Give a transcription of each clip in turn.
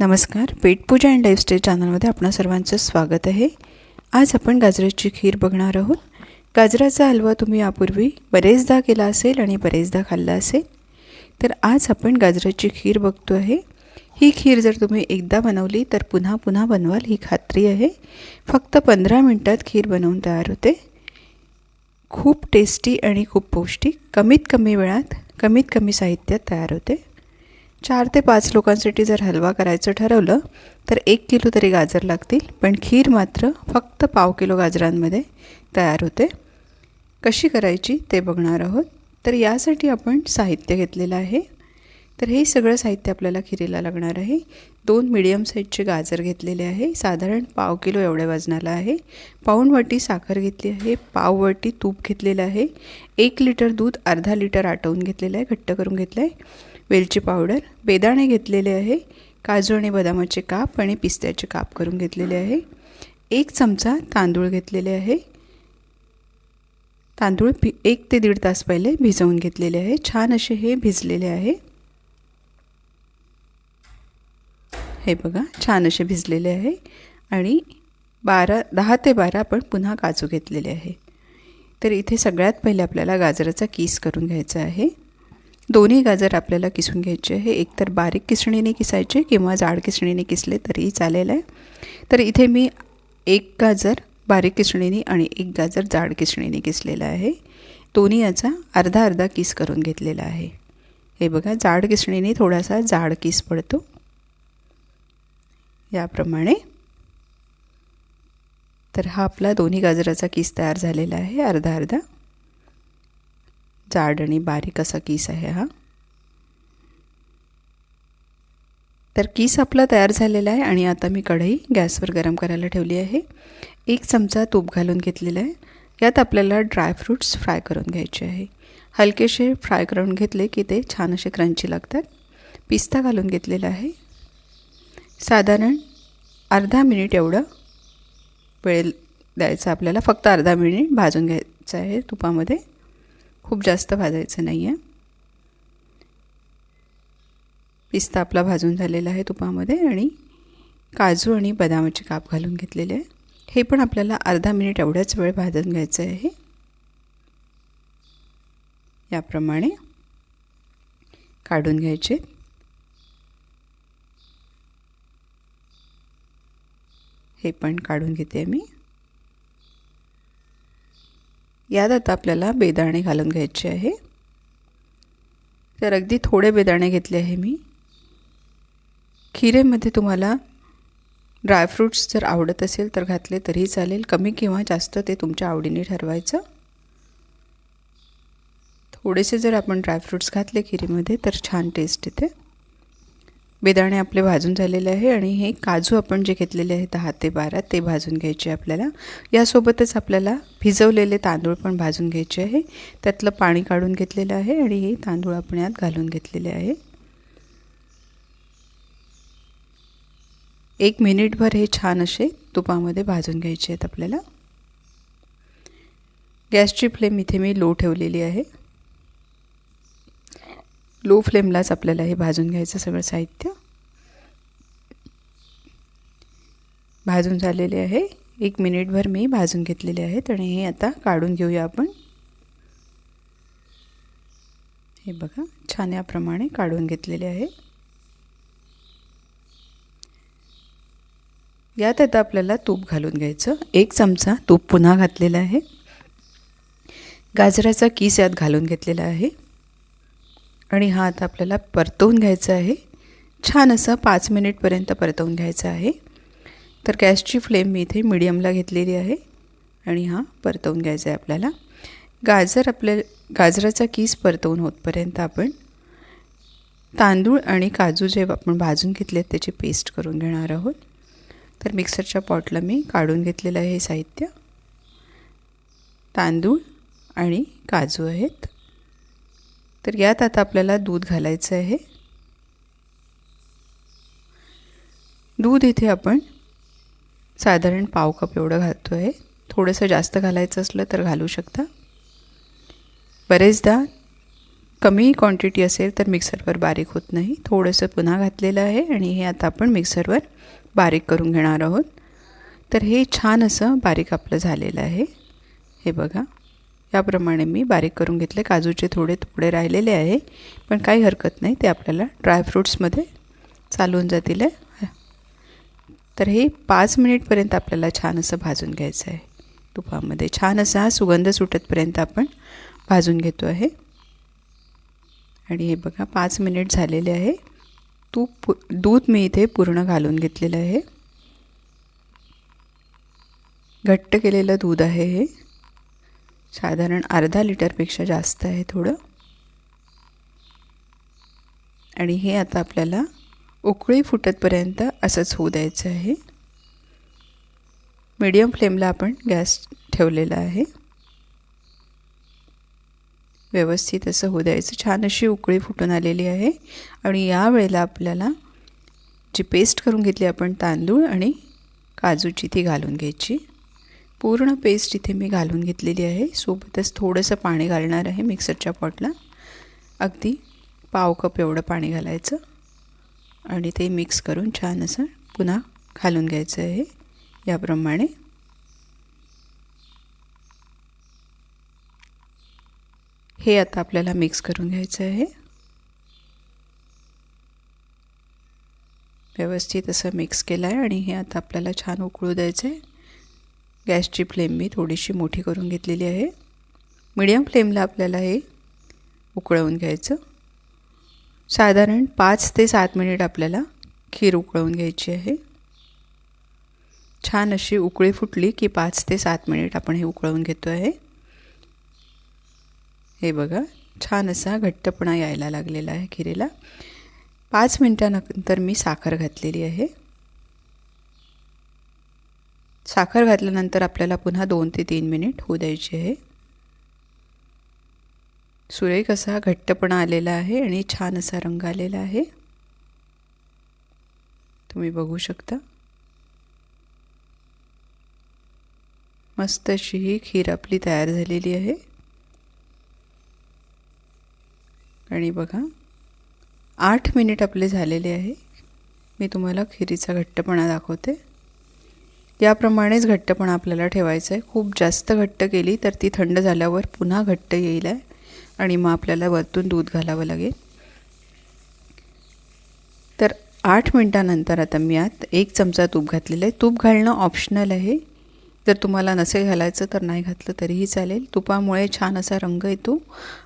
नमस्कार. पेटपूजा and lifestyle चॅनलमध्ये आपणा सर्वांचं स्वागत आहे. आज आपण गाजराची खीर बघणार आहोत. गाजराचा हलवा तुम्ही यापूर्वी बरेचदा केला असेल आणि बरेचदा खाल्ला असेल. तर आज आपण गाजराची खीर बघतो आहे. ही खीर जर तुम्ही एकदा बनवली तर पुन्हा पुन्हा बनवाल. ही खात्री आहे. फक्त पंधरा मिनटात खीर बनवून तयार होते. खूप टेस्टी आणि खूप पौष्टिक कमीत कमी वेळात कमीत कमी साहित्यात तयार होते. चार ते पाच लोकांसाठी जर हलवा करायचं ठरवलं तर एक किलो तरी गाजर लागतील. पण खीर मात्र फक्त पाव किलो गाजरांमध्ये तयार होते. कशी करायची ते बघणार आहोत. तर यासाठी आपण साहित्य घेतलेलं आहे. तर हे सगळं साहित्य आपल्याला खिरीला लागणार आहे. दोन मिडियम साईजचे गाजर घेतलेले आहे. साधारण पाव किलो एवढ्या वजनाला आहे. पाऊण वाटी साखर घेतली आहे. पाव वाटी तूप घेतलेलं आहे. एक लिटर दूध अर्धा लिटर आटवून घेतलेलं आहे. घट्ट करून घेतलं आहे वेलची पावडर बेदाणे घेतलेले आहे काजू आणि बदामाचे काप आणि पिस्त्याचे काप करून घेतलेले आहे. एक चमचा तांदूळ घेतलेले आहे. तांदूळ भि एक ते दीड तास पहिले भिजवून घेतलेले आहे. छान असे हे भिजलेले आहे. हे बघा छान असे भिजलेले आहे. आणि बारा दहा ते बारा आपण पुन्हा काजू घेतलेले आहे. तर इथे सगळ्यात पहिले आपल्याला गाजराचा किस करून घ्यायचा आहे. दोन्ही गाजर आपल्याला किसून घ्यायचे आहे. एकतर बारीक किसणीने किसायचे किंवा जाड किसणीने किसले तरीही चालेल आहे. तर इथे मी एक गाजर बारीक किसणीने आणि एक गाजर जाड किसणीने किसलेला आहे. दोन्ही याचा अर्धा अर्धा किस करून घेतलेला आहे. हे बघा जाड किसणीने थोडासा जाड किस पडतो. याप्रमाणे. तर हा आपला दोन्ही गाजराचा किस तयार झालेला आहे अर्धा अर्धा. जाड आणि बारीक असा कीस आहे हा. तर किस आपला तयार झालेला आहे आणि आता मी कढई गॅसवर गरम करायला ठेवली आहे. एक चमचा तूप घालून घेतलेला आहे. यात आपल्याला ड्रायफ्रूट्स फ्राय करून घ्यायचे आहे. हलकेसे फ्राय करून घेतले की ते छान असे क्रंची लागतात. पिस्ता घालून घेतलेला आहे. साधारण अर्धा मिनिट एवढं वेळ द्यायचा आपल्याला. फक्त अर्धा मिनिट भाजून घ्यायचं आहे तुपामध्ये. खूप जास्त भाजायचं नाही आहे पिस्ता आपला भाजून झालेला आहे तुपामध्ये आणि काजू आणि बदामाचे काप घालून घेतलेले आहे. हे पण आपल्याला अर्धा मिनिट एवढ्याच वेळ भाजून घ्यायचं आहे. याप्रमाणे काढून घ्यायचे. हे पण काढून घेते मी. यात आता आपल्याला बेदाणे घालून घ्यायचे आहे. तर अगदी थोडे बेदाणे घेतले आहे मी. खिरेमध्ये तुम्हाला ड्रायफ्रूट्स जर आवडत असेल तर घातले तरीही चालेल. कमी किंवा जास्त ते तुमच्या आवडीने ठरवायचं. थोडेसे जर आपण ड्रायफ्रूट्स घातले खिरीमध्ये तर छान टेस्ट येते. बेदाणे आपले भाजून झालेले आहे आणि हे काजू आपण जे घेतलेले आहे दहा ते बारा ते भाजून घ्यायचे आपल्याला. यासोबतच आपल्याला भिजवलेले तांदूळ पण भाजून घ्यायचे आहे. त्यातलं पाणी काढून घेतलेलं आहे आणि हे तांदूळ आपण यात घालून घेतलेले आहे. एक मिनिटभर हे छान असे तुपामध्ये भाजून घ्यायचे आहेत आपल्याला. गॅसची फ्लेम इथे मी लो ठेवलेली आहे. लो फ्लेमलाच आपल्याला हे भाजून घ्यायचं सगळं साहित्य. भाजून झालेले आहे. एक मिनिटभर मी भाजून घेतलेले आहेत आणि हे आता काढून घेऊया आपण. हे बघा छान याप्रमाणे काढून घेतलेले आहे. यात आता आपल्याला तूप घालून घ्यायचं. एक चमचा तूप पुन्हा घातलेला आहे. गाजराचा किस यात घालून घेतलेला आहे. आणि हा आता आपल्याला परतवून घ्यायचा आहे. छान असं पाच मिनिटपर्यंत परतवून घ्यायचं आहे. तर गॅसची फ्लेम मी इथे मिडियमला घेतलेली आहे. आणि हा परतवून घ्यायचा आहे आपल्याला. गाजर आपल्या गाजराचा किस परतवून होतपर्यंत आपण तांदूळ आणि काजू जे आपण भाजून घेतलेत त्याची पेस्ट करून घेणार आहोत. तर मिक्सरच्या पॉटला मी काढून घेतलेलं आहे हे साहित्य. तांदूळ आणि काजू आहेत. तर यात आता आपल्याला दूध घालायचं आहे. दूध इथे आपण साधारण पाव कप एवढं घालतो आहे थोडंसं जास्त घालायचं असलं तर घालू शकता. बरेचदा कमी क्वांटिटी असेल तर मिक्सरवर बारीक होत नाही. थोडंसं पुन्हा घातलेलं आहे आणि हे आता आपण मिक्सरवर बारीक करून घेणार आहोत. तर हे छान असं बारीक आपलं झालेलं आहे. हे बघा. याप्रमाणे मी बारीक करून घेतले. काजूचे थोडे तुकडे राहिलेले आहे. पण काही हरकत नाही. ते आपल्याला ड्रायफ्रूट्समध्ये चालवून जातील. तर हे पाच मिनिटपर्यंत आपल्याला छान असं भाजून घ्यायचं आहे. तुपामध्ये छान असा हा सुगंध सुटतपर्यंत आपण भाजून घेतो आहे. आणि हे बघा पाच मिनिट झालेले आहे. तूप पु दूध मी इथे पूर्ण घालून घेतलेलं आहे. घट्ट केलेलं दूध आहे हे. साधारण अर्धा लिटरपेक्षा जास्त आहे थोडं. आणि हे आता आपल्याला उकळी फुटतपर्यंत असंच होऊ द्यायचं आहे. मीडियम फ्लेमला आपण गॅस ठेवलेला आहे. व्यवस्थित असं होऊ द्यायचं. छान अशी उकळी फुटून आलेली आहे. आणि या वेळेला आपल्याला जी पेस्ट करून घेतली आपण तांदूळ आणि काजूची ती घालून घ्यायची. पूर्ण पेस्ट इथे मी घालून घेतलेली आहे. सोबतच थोडंसं पाणी घालणार आहे मिक्सरच्या पॉटला अगदी पाव कप एवढं पाणी घालायचं. आणि ते मिक्स करून छान असं पुन्हा घालून घ्यायचं आहे. याप्रमाणे. हे आता आपल्याला मिक्स करून घ्यायचं आहे. व्यवस्थित असं मिक्स केलं आहे आणि हे आता आपल्याला छान उकळू द्यायचं आहे गॅसची फ्लेम मी थोडीशी मोठी करून घेतलेली आहे. मिडियम फ्लेमला आपल्याला हे उकळवून घ्यायचं. साधारण पाच ते सात मिनिट आपल्याला खीर उकळवून घ्यायची आहे. छान अशी उकळी फुटली की पाच ते सात मिनिट आपण हे उकळवून घेतो आहे हे बघा छान असा घट्टपणा यायला लागलेला आहे खिरेला. पाच मिनटानंतर मी साखर घातलेली आहे. साखर घातल्यानंतर आपल्याला पुन्हा दोन ते तीन मिनिट होऊ द्यायची आहे. सुरेख असा घट्टपणा आलेला आहे आणि छान असा रंग आलेला आहे. तुम्ही बघू शकता. मस्त अशी ही खीर आपली तयार झालेली आहे. आणि बघा आठ मिनिट आपले झालेले आहे. मी तुम्हाला खिरीचा घट्टपणा दाखवते. याप्रमाणेच घट्टपणा आपल्याला ठेवायचं आहे खूप जास्त घट्ट केली तर ती थंड झाल्यावर पुन्हा घट्ट येईल आहे. आणि मग आपल्याला वरतून दूध घालावं लागेल. तर आठ मिनटानंतर आता मी आत एक चमचा तूप घातलेलं आहे. तूप घालणं ऑप्शनल आहे. जर तुम्हाला नसेल घालायचं तर नाही घातलं तरीही चालेल. तुपामुळे छान असा रंग येतो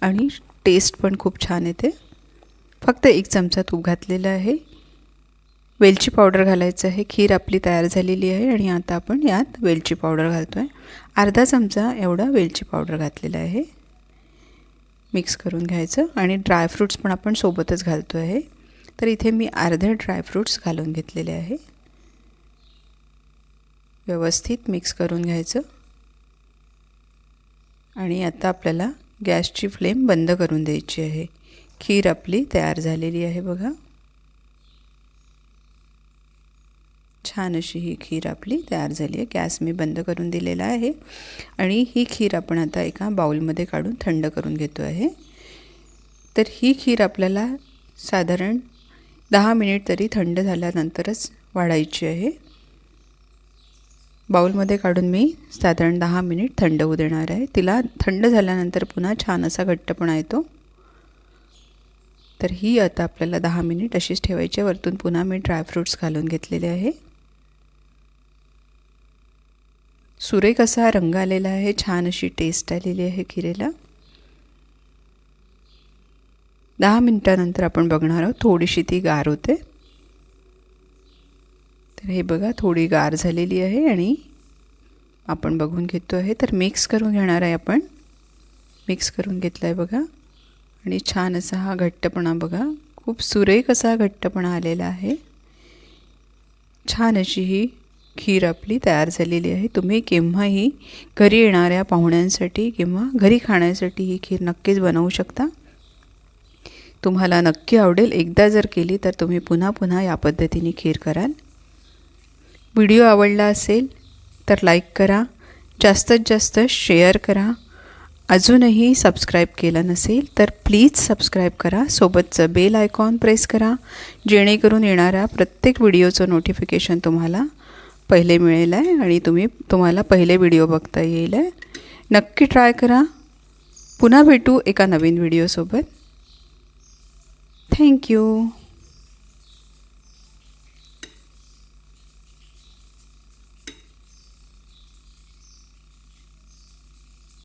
आणि टेस्ट पण खूप छान येते. फक्त एक चमचा तूप घातलेला आहे. वेलची पावडर घालायचं आहे खीर आपली तयार झालेली आहे आणि आता आपण यात वेलची पावडर घालतो आहे अर्धा चमचा एवढा वेलची पावडर घातलेला आहे. मिक्स करून घ्यायचं आणि ड्रायफ्रूट्स पण आपण सोबतच घालतो आहे तर इथे मी अर्धे ड्रायफ्रूट्स घालून घेतलेले आहे. व्यवस्थित मिक्स करून घ्यायचं. आणि आता आपल्याला गॅसची फ्लेम बंद करून द्यायची आहे. खीर आपली तयार झालेली आहे बघा. छान अशी ही खीर आपली तयार झाली आहे. गॅस मी बंद करून दिलेला आहे. आणि ही खीर आपण आता एका बाऊलमध्ये काढून थंड करून घेतो आहे. तर ही खीर आपल्याला साधारण दहा मिनिट तरी थंड झाल्यानंतरच वाढायची आहे. बाऊलमध्ये काढून मी साधारण दहा मिनिट थंड होऊ देणार आहे. तिला थंड झाल्यानंतर पुन्हा छान असा घट्टपणा येतो. तर ही आता आपल्याला दहा मिनिट अशीच ठेवायची वरतून पुन्हा मी ड्रायफ्रूट्स घालून घेतलेले आहे. सुरेख असा रंग आलेला आहे छान अशी टेस्ट आलेली आहे खिरेला. दहा मिनटानंतर आपण बघणार आहोत थोडीशी ती गार होते. तर हे बघा थोडी गार झालेली आहे आणि आपण बघून घेतो आहे. तर मिक्स करून घेणार आहे आपण. मिक्स करून घेतला आहे बघा. आणि छान असा हा घट्टपणा बघा. खूप सुरेख असा घट्टपणा आलेला आहे. छान अशी ही खीर आपली तयार झालेली आहे. तुम्ही केव्हाही घरी येणाऱ्या पाहुण्यांसाठी किंवा घरी खाण्यासाठी ही खीर नक्कीच बनवू शकता. तुम्हाला नक्की आवडेल. एकदा जर केली तर तुम्ही पुन्हा पुन्हा या पद्धतीने खीर कराल. व्हिडिओ आवडला असेल तर लाईक करा. जास्तीत जास्त शेअर करा. अजूनही सबस्क्राईब केलं नसेल तर प्लीज सबस्क्राईब करा. सोबतचं बेल आयकॉन प्रेस करा. जेणेकरून येणाऱ्या प्रत्येक व्हिडिओचं नोटिफिकेशन तुम्हाला पहिले मिळेल आहे आणि तुम्ही तुम्हाला पहिले व्हिडिओ बघता येईल आहे नक्की ट्राय करा. पुन्हा भेटू एका नवीन व्हिडिओसोबत थँक्यू